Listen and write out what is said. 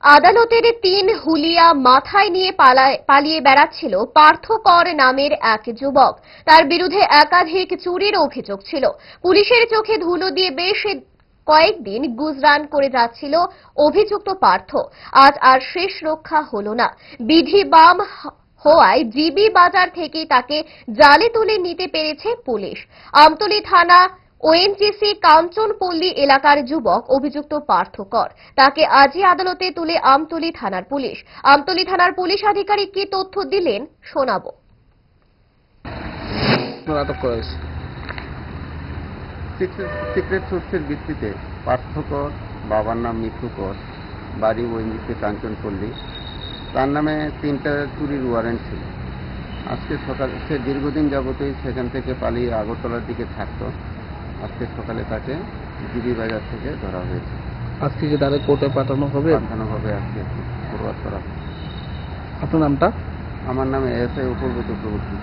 আদালতের তিন হুলিয়া মাথায় নিয়ে পালায়- বেড়াচ্ছিল পার্থ কর নামের এক যুবক। তার বিরুদ্ধে একাধিক চুরির অভিযোগ ছিল। পুলিশের চোখে ধুলো দিয়ে বেশ কয়েকদিন গুজরান করে যাচ্ছিল অভিযুক্ত পার্থ। আজ আর শেষ রক্ষা হলো না। বিধি বাম হওয়ায় জিবি বাজার থেকে তাকে জালে তুলে নিতে পেরেছে পুলিশ। আমতলী থানা ওএনজিসি কাঞ্চনপল্লী এলাকার যুবক অভিযুক্ত পার্থকর। তাকে আজই আদালতে তুলে আমতলী থানার পুলিশ। আমতলী থানার পুলিশ আধিকারিক কি তথ্য দিলেন শোনাবো। আটক করা হয়েছে সিক্রেট সোর্সের ভিত্তিতে পার্থকর, বাবার নাম মিঠুকর, বাড়ি ওএনজিতে কাঞ্চনপল্লী। তার নামে তিনটা চুরির ওয়ারেন্ট ছিল। আজকে সকাল, সে দীর্ঘদিন যাবতই সেখান থেকে পালিয়ে আগরতলার দিকে থাকতো। আজকে সকালে তাকে গিরি বাজার থেকে ধরা হয়েছে। আজকে কি তাদের কোর্টে পাঠানো হবে? পাঠানো হবে আজকে ফরওয়ার্ড করা হবে। আপনার নামটা? আমার নাম এস আই উপব্রত প্রভৃতি